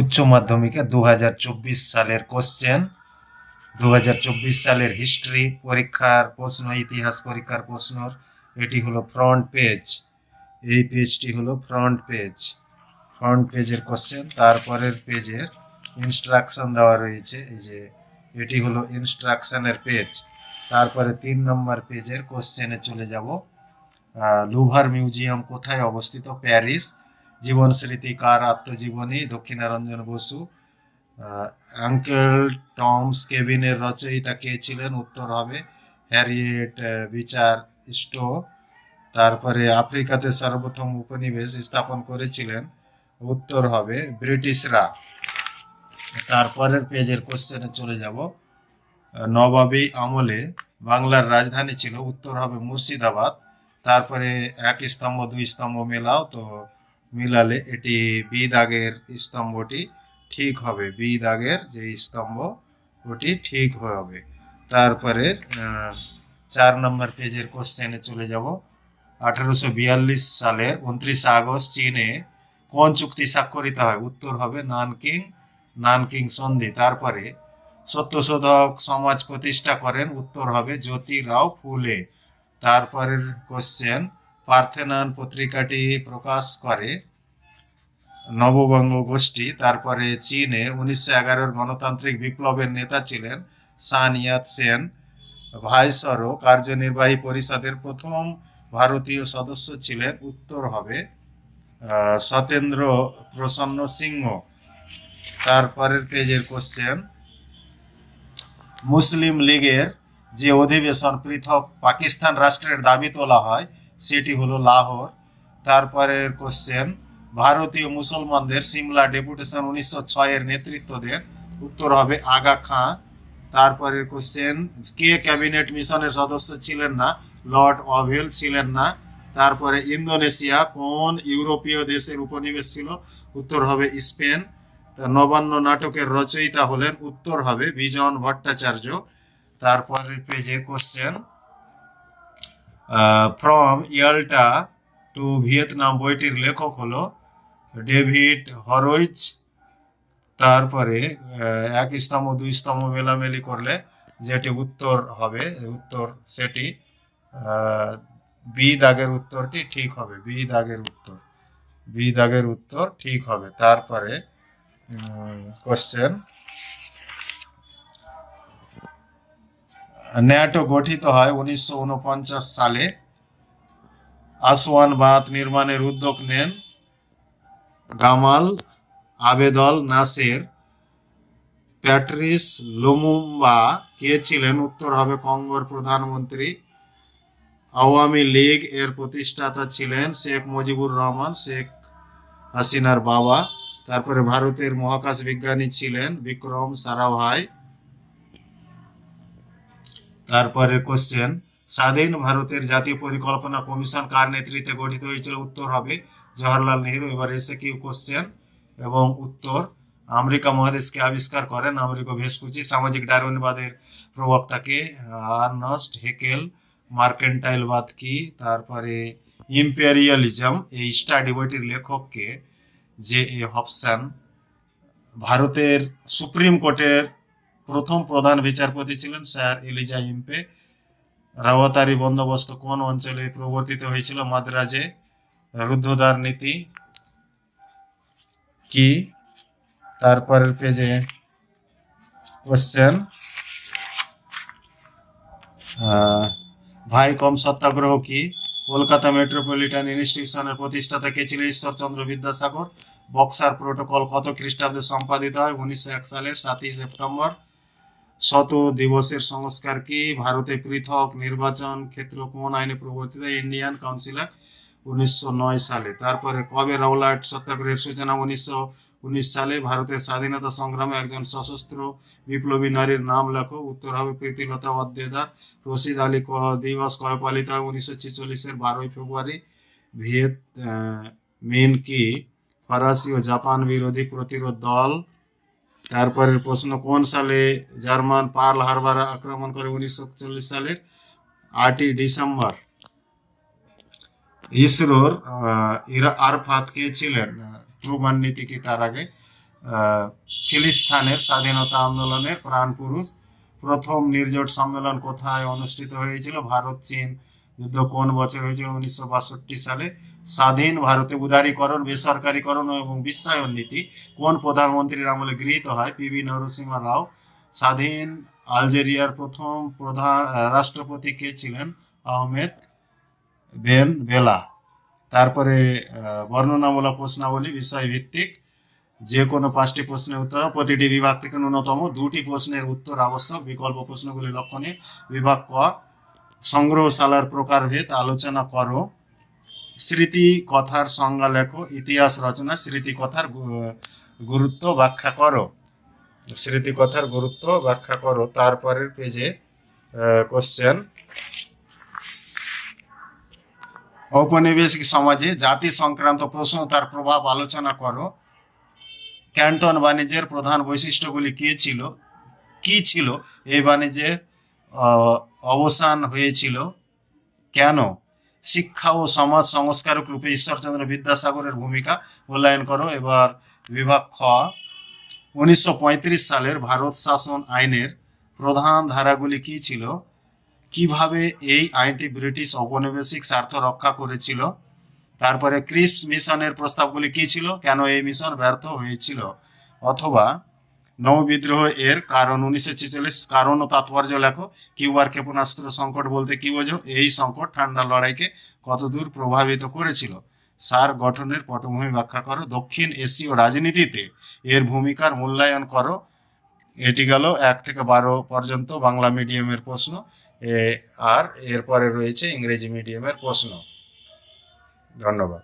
উচ্চ মাধ্যমিকে দু হাজার চব্বিশ সালের কোশ্চেন দু হাজার চব্বিশ সালের হিস্ট্রি পরীক্ষার প্রশ্ন, ইতিহাস পরীক্ষার প্রশ্ন এটি হলো ফ্রন্ট পেজ এই পেজটি হলো ফ্রন্ট পেজ ফ্রন্ট পেজের কোশ্চেন তারপরের পেজের ইনস্ট্রাকশন দেওয়া রয়েছে, এই যে এটি হলো ইনস্ট্রাকশনের পেজ তারপরে তিন নম্বর পেজের কোশ্চেনে চলে যাব লুভার মিউজিয়াম কোথায় অবস্থিত? প্যারিস জীবন স্মৃতি, কার আত্মজীবনী, দক্ষিণারঞ্জন বসু আঙ্কেল টমস কেবিনের রচয়িতা কে ছিলেন? উত্তর হবে হ্যারিয়েট বিচার স্টো। তারপরে আফ্রিকাতে সর্বপ্রথম উপনিবেশ স্থাপন করেছিলেন। উত্তর হবে ব্রিটিশরা। তারপরের পেজের কোশ্চেনে চলে যাব। নবাবী আমলে বাংলার রাজধানী ছিল, উত্তর হবে মুর্শিদাবাদ। তারপরে এক স্তম্ভ, দুই স্তম্ভ মেলাও, তো মিলালে এটি বি দাগের স্তম্ভটি ঠিক হবে। বি দাগের যে স্তম্ভ, ওটি ঠিক হবে। তারপরে চার নম্বর পেজের কোশ্চেনে চলে যাব। আঠারোশো বিয়াল্লিশ সালের উনত্রিশে আগস্ট চীনে কোন চুক্তি স্বাক্ষরিত হয়? উত্তর হবে নানকিং নানকিং সন্ধি। তারপরে, সত্যশোধক সমাজ প্রতিষ্ঠা করেন। উত্তর হবে জ্যোতিরাও ফুলে। তারপরের কোশ্চেন পার্থেনান পত্রিকাটি প্রকাশ করে নববঙ্গ গোষ্ঠী। তারপরে চীনে উনিশশো এগারোর গণতান্ত্রিক বিপ্লবের নেতা ছিলেন সান ইয়াত সেন। ভাইসরো কার্যনির্বাহী পরিষদের প্রথম ভারতীয় সদস্য ছিলেন। উত্তর হবে সতেন্দ্র প্রসন্ন সিংহ। তারপরের পেজের কোশ্চেন মুসলিম লীগের যে অধিবেশন পৃথক পাকিস্তান রাষ্ট্রের দাবি তোলা হয় সেটি হলো লাহোর। তারপরের কোশ্চেন ভারতীয় মুসলমানদের সিমলা ডেপুটেশন উনিশশো ছয়ের নেতৃত্ব দেন উত্তর হবে আগা খাঁ। তারপরের কোশ্চেন কে ক্যাবিনেট মিশনের সদস্য ছিলেন না? লর্ড অভেল ছিলেন না। তারপরে ইন্দোনেশিয়া, কোন ইউরোপীয় দেশের উপনিবেশ ছিল? উত্তর হবে স্পেন। নবান্ন নাটকের রচয়িতা হলেন, উত্তর হবে বিজন ভট্টাচার্য। তারপরের পেজে question from Yalta to Vietnam বইটির লেখক হলো ডেভিড হরোইচ তারপরে এক স্তম্ভ, দুই স্তম্ভ মেলামেলি করলে যেটি উত্তর হবে, উত্তর সেটি বি দাগের উত্তরটি ঠিক হবে বি দাগের উত্তর বি দাগের উত্তর ঠিক হবে। তারপরে কোশ্চেন ন্যাটো গঠিত হয় উনিশশো উনপঞ্চাশ সালে। আসওয়ান বাঁধ নির্মাণের উদ্যোগ নেন Gamal Abdel Nasser. Patrice Lumumba কে ছিলেন? উত্তর হবে কঙ্গোর প্রধানমন্ত্রী। আওয়ামী লীগ এর প্রতিষ্ঠাতা ছিলেন শেখ মুজিবুর রহমান, শেখ হাসিনার বাবা। তারপরে ভারতের মহাকাশ বিজ্ঞানী ছিলেন বিক্রম সারাভাই। তারপরে কোশ্চেন স্বাধীন ভারতের জাতীয় পরিকল্পনা কমিশন কার নেতৃত্বে গঠিত হয়েছিল? উত্তর হবে জওহরলাল নেহরু। এবার এসে কিউ কোশ্চেন এবং উত্তর, আমেরিকা মহাদেশকে আবিষ্কার করেন আমেরিকা ভেসপুচি সামাজিক ডারউইনবাদের প্রবক্তাকে আর্নস্ট হেকেল, মার্কেন্টাইলবাদ কি? তারপরে ইম্পেরিয়ালিজম, এই স্টাডি বইটির লেখককে জে এ হবসান ভারতের সুপ্রিম কোর্টের প্রথম প্রধান বিচারপতি ছিলেন স্যার এলিজা ইম্পে রাওয়াতারি বন্দোবস্ত কোন অঞ্চলে প্রবর্তিত হয়েছিল? মাদ্রাজে। রুদ্ধদ্বার নীতি কি? তারপরের পেজে কোশ্চেন ভাই, কম সত্যাগ্রহ কি? কলকাতা মেট্রোপলিটন ইনস্টিটিউশনের প্রতিষ্ঠাতা কে ছিলেন ঈশ্বরচন্দ্র বিদ্যাসাগর? বক্সার প্রোটোকল কত খ্রিস্টাব্দে সম্পাদিত হয়? উনিশশো এক সালের সাতই সেপ্টেম্বর। শত দিবসের সংস্কার কি? ভারতে পৃথক নির্বাচন ক্ষেত্র কোন আইনে প্রবর্তিত? ইন্ডিয়ান কাউন্সিলার উনিশশো সালে। তারপরে কবে রাওলাট সত্যাগ্রহের সূচনা? উনিশশো উনিশ সালে ভারতের স্বাধীনতা সংগ্রামে একজন সশস্ত্র বিপ্লবী নারীর নাম লেখো। উত্তর হবে প্রীতিলতা ওয়াদ্দেদার রশিদ আলী ক- দিবস কবে পালিত হয়? উনিশশো ছেচল্লিশের বারোই ফেব্রুয়ারি। ভিয়েত মিন কি? ফরাসি ও জাপান বিরোধী প্রতিরোধ দল তারপরের প্রশ্ন, কোন সালে জার্মান পার্ল হারবার আক্রমণ করে উনিশশো চল্লিশ সালের আটই ডিসেম্বর। ইসরোর ইরা আরফাত কে ছিলেন? ট্রুমান নীতি কি তার আগে? ফিলিস্তানের স্বাধীনতা আন্দোলনের প্রাণপুরুষ। প্রথম নির্জোট সম্মেলন কোথায় অনুষ্ঠিত হয়েছিল? ভারত, চীন যুদ্ধ কোন বছর হয়েছিল? উনিশশো বাষট্টি সালে। স্বাধীন ভারতে উদারীকরণ, বেসরকারীকরণ এবং বিশ্বায়ন নীতি কোন প্রধানমন্ত্রীর আমলে গৃহীত হয়? পিভি নরসিংহ রাও। স্বাধীন আলজেরিয়ার প্রথম প্রধান রাষ্ট্রপতি কে ছিলেন? Ahmed Ben Bella. তারপরে বর্ণনামূলক প্রশ্নাবলী, বিষয়ভিত্তিক। যে কোনো পাঁচটি প্রশ্নের উত্তর, প্রতিটি বিভাগ থেকে ন্যূনতম দুটি প্রশ্নের উত্তর আবশ্যক। বিকল্প প্রশ্নগুলি লক্ষণীয়। বিভাগ ক সংগ্রহশালার প্রকারভেদ আলোচনা করো। স্মৃতি কথার সংজ্ঞা লেখো ইতিহাস রচনা স্মৃতি কথার গুরুত্ব ব্যাখ্যা করো। স্মৃতি কথার গুরুত্ব ব্যাখ্যা করো। তারপরের পেজে কোশ্চেন ঔপনিবেশিক সমাজে জাতি সংক্রান্ত প্রশ্ন তার প্রভাব আলোচনা করো। ক্যান্টন বাণিজ্যের প্রধান বৈশিষ্ট্যগুলি কী ছিল? কি ছিল? এই বাণিজ্যে আহ, অবসান হয়েছিল। কেন? শিক্ষা ও সমাজ সংস্কারক রূপে ঈশ্বরচন্দ্র বিদ্যাসাগরের ভূমিকা মূল্যায়ন করো। এবার বিভাগ খ, উনিশশো সালের ভারত শাসন আইনের প্রধান ধারাগুলি কি ছিল? কীভাবে এই আইনটি ব্রিটিশ ঔপনিবেশিক স্বার্থ রক্ষা করেছিল? তারপরে ক্রিপস মিশনের প্রস্তাবগুলি কি ছিল? কেন এই মিশন ব্যর্থ হয়েছিল? অথবা নৌবিদ্রোহ এর কারণ, উনিশশো ছেচল্লিশ কারণ ও তাৎপর্য লেখো। কিউবার ক্ষেপণাস্ত্র সংকট বলতে কি বোঝো? এই সংকট ঠান্ডা লড়াইকে কতদূর প্রভাবিত করেছিল? সার গঠনের পটভূমি ব্যাখ্যা করো। দক্ষিণ এশীয় রাজনীতিতে এর ভূমিকার মূল্যায়ন করো। এটি গেল এক থেকে বারো পর্যন্ত বাংলা মিডিয়ামের প্রশ্ন। আর এরপরে রয়েছে ইংরেজি মিডিয়ামের প্রশ্ন। ধন্যবাদ।